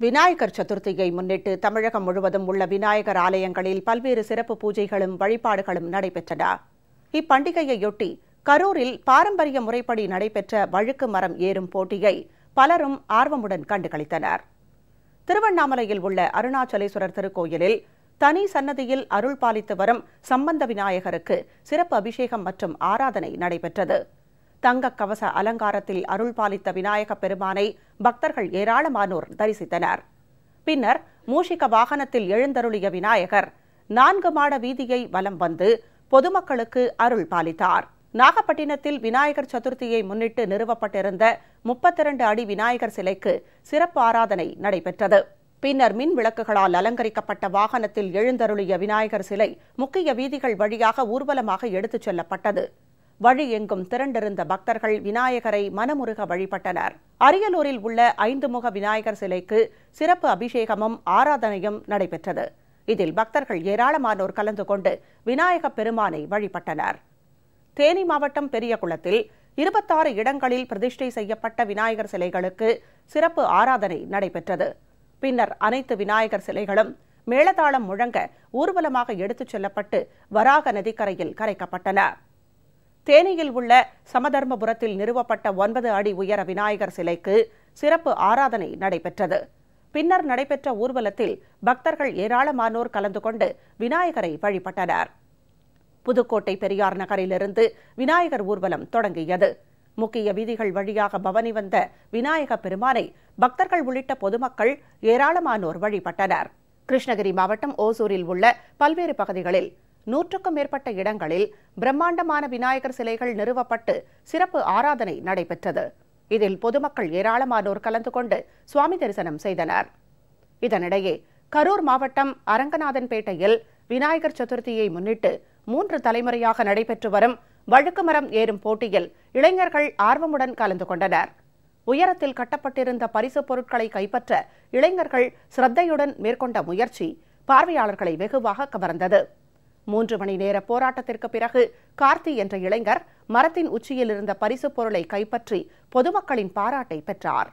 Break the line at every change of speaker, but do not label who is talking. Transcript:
விநாயகர் சதுர்த்தியை முன்னிட்டு தமிழகம் முழுவதும் உள்ள விநாயகர் ஆலயங்களில் பல்வேறு சிறப்பு பூஜைகளும் வழிபாடுகளும் நடைபெற்றன. இப்பண்டிகையையொட்டி கரூரில் பாரம்பரிய முறைப்படி நடைபெற்ற வழுக்கு மரம் ஏறும் போட்டியை பலரும் ஆர்வமுடன் கண்டுகளித்தனர். திருவண்ணாமலையில் உள்ள அருணாச்சலேஸ்வரர் திருக்கோயிலில் தனி சன்னதியில் அருள் பாலித்து வரும் சம்பந்த விநாயகருக்கு சிறப்பு அபிஷேகம் மற்றும் ஆராதனை நடைபெற்றது. தங்க கவச அலங்காரத்தில் அருள் பாலித்த விநாயக பெருமானை பக்தர்கள் ஏராளமானோர் தரிசித்தனர். பின்னர் மூஷிக வாகனத்தில் எழுந்தருளிய விநாயகர் நான்கு மாட வீதியை வலம் வந்து பொதுமக்களுக்கு அருள் பாலித்தார் நாகப்பட்டினத்தில் விநாயகர் சதுர்த்தியை முன்னிட்டு நிறுவப்பட்டிருந்த முப்பத்திரண்டு அடி விநாயகர் சிலைக்கு சிறப்பு ஆராதனை நடைபெற்றது. பின்னர் மின் விளக்குகளால் அலங்கரிக்கப்பட்ட வாகனத்தில் எழுந்தருளிய விநாயகர் சிலை முக்கிய வீதிகள் வழியாக ஊர்வலமாக எடுத்துச் செல்லப்பட்டது. வழி எங்கும் திரண்டிருந்த பக்தர்கள் விநாயகரை மனமுருக வழிபட்டனர். அரியலூரில் உள்ள ஐந்து முக விநாயகர் சிலைக்கு சிறப்பு அபிஷேகமும் ஆராதனையும் நடைபெற்றது. இதில் பக்தர்கள் ஏராளமானோர் கலந்து கொண்டு விநாயக பெருமானை வழிபட்டனர். தேனி மாவட்டம் பெரியகுளத்தில் இருபத்தாறு இடங்களில் பிரதிஷ்டை செய்யப்பட்ட விநாயகர் சிலைகளுக்கு சிறப்பு ஆராதனை நடைபெற்றது. பின்னர் அனைத்து விநாயகர் சிலைகளும் மேளதாளம் முழங்க ஊர்வலமாக எடுத்துச் செல்லப்பட்டு வராக நதிக்கரையில் கரைக்கப்பட்டன. தேனியில் உள்ள சமதர்மபுரத்தில் நிறுவப்பட்ட ஒன்பது அடி உயர விநாயகர் சிலைக்கு சிறப்பு ஆராதனை நடைபெற்றது. பின்னர் நடைபெற்ற ஊர்வலத்தில் பக்தர்கள் ஏராளமானோர் கலந்து கொண்டு விநாயகரை வழிபட்டனர். புதுக்கோட்டை பெரியார் நகரிலிருந்து விநாயகர் ஊர்வலம் தொடங்கியது. முக்கிய வீதிகள் வழியாக பவனி வந்த விநாயக பெருமானை பக்தர்கள் உள்ளிட்ட பொதுமக்கள் ஏராளமானோர் வழிபட்டனர். கிருஷ்ணகிரி மாவட்டம் ஓசூரில் உள்ள பல்வேறு பகுதிகளில் நூற்றுக்கும் மேற்பட்ட இடங்களில் பிரம்மாண்டமான விநாயகர் சிலைகள் நிறுவப்பட்டு சிறப்பு ஆராதனை நடைபெற்றது. இதில் பொதுமக்கள் ஏராளமானோர் கலந்து கொண்டு சுவாமி தரிசனம் செய்தனர். இதனிடையே கரூர் மாவட்டம் அரங்கநாதன்பேட்டையில் விநாயகர் சதுர்த்தியை முன்னிட்டு மூன்று தலைமுறையாக நடைபெற்று வரும் வழுக்கு மரம் ஏறும் போட்டியில் இளைஞர்கள் ஆர்வமுடன் கலந்து கொண்டனர். உயரத்தில் கட்டப்பட்டிருந்த பரிசுப் பொருட்களை கைப்பற்ற இளைஞர்கள் சிரத்தையுடன் மேற்கொண்ட முயற்சி பார்வையாளர்களை வெகுவாக கவர்ந்தது. மூன்று மணி நேர போராட்டத்திற்கு பிறகு கார்த்தி என்ற இளைஞர் மரத்தின் உச்சியில் இருந்த பரிசுப் பொருளை கைப்பற்றி பொதுமக்களின் பாராட்டை பெற்றார்.